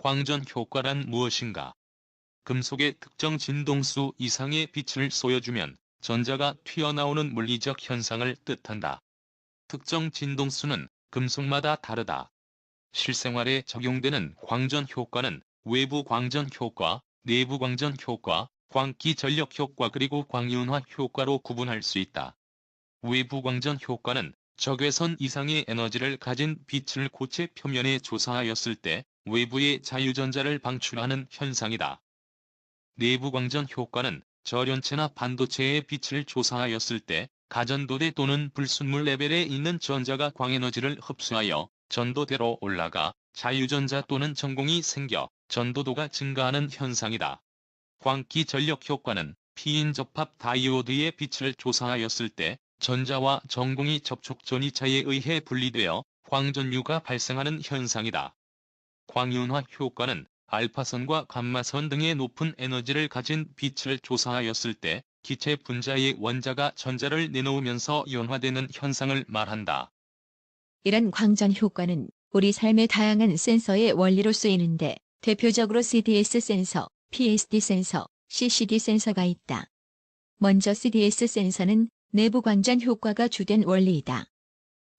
광전 효과란 무엇인가? 금속의 특정 진동수 이상의 빛을 쏘여주면 전자가 튀어나오는 물리적 현상을 뜻한다. 특정 진동수는 금속마다 다르다. 실생활에 적용되는 광전 효과는 외부 광전 효과, 내부 광전 효과, 광기 전력 효과 그리고 광이온화 효과로 구분할 수 있다. 외부 광전 효과는 적외선 이상의 에너지를 가진 빛을 고체 표면에 조사하였을 때 외부의 자유전자를 방출하는 현상이다. 내부 광전 효과는 저련체나 반도체의 빛을 조사하였을 때 가전도대 또는 불순물 레벨에 있는 전자가 광에너지를 흡수하여 전도대로 올라가 자유전자 또는 전공이 생겨 전도도가 증가하는 현상이다. 광기 전력 효과는 피인 접합 다이오드의 빛을 조사하였을 때 전자와 전공이 접촉 전이차에 의해 분리되어 광전류가 발생하는 현상이다. 광이온화 효과는 알파선과 감마선 등의 높은 에너지를 가진 빛을 조사하였을 때 기체 분자의 원자가 전자를 내놓으면서 이온화되는 현상을 말한다. 이런 광전 효과는 우리 삶의 다양한 센서의 원리로 쓰이는데 대표적으로 CDS 센서, PSD 센서, CCD 센서가 있다. 먼저 CDS 센서는 내부 광전 효과가 주된 원리이다.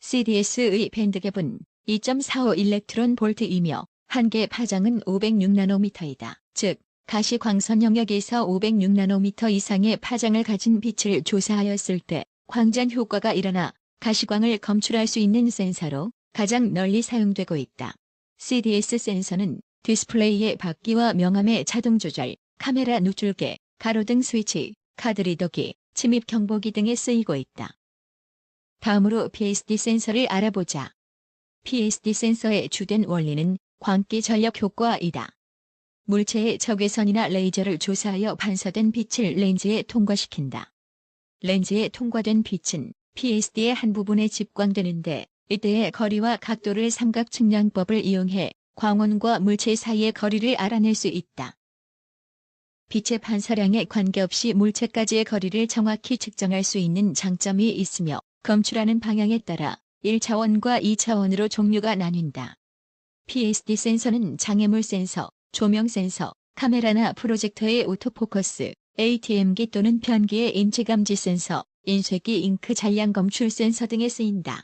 CDS의 밴드 갭은 2.45 일렉트론 볼트이며 한 개 파장은 506나노미터이다. 즉, 가시광선 영역에서 506나노미터 이상의 파장을 가진 빛을 조사하였을 때 광전 효과가 일어나 가시광을 검출할 수 있는 센서로 가장 널리 사용되고 있다. CDS 센서는 디스플레이의 밝기와 명암의 자동 조절, 카메라 누출계, 가로등 스위치, 카드 리더기, 침입 경보기 등에 쓰이고 있다. 다음으로 PSD 센서를 알아보자. PSD 센서의 주된 원리는 광기 전력 효과이다. 물체의 적외선이나 레이저를 조사하여 반사된 빛을 렌즈에 통과시킨다. 렌즈에 통과된 빛은 PSD의 한 부분에 집광되는데 이때의 거리와 각도를 삼각 측량법을 이용해 광원과 물체 사이의 거리를 알아낼 수 있다. 빛의 반사량에 관계없이 물체까지의 거리를 정확히 측정할 수 있는 장점이 있으며 검출하는 방향에 따라 1차원과 2차원으로 종류가 나뉜다. PSD 센서는 장애물 센서, 조명 센서, 카메라나 프로젝터의 오토포커스, ATM기 또는 변기의 인체 감지 센서, 인쇄기 잉크 잔량 검출 센서 등에 쓰인다.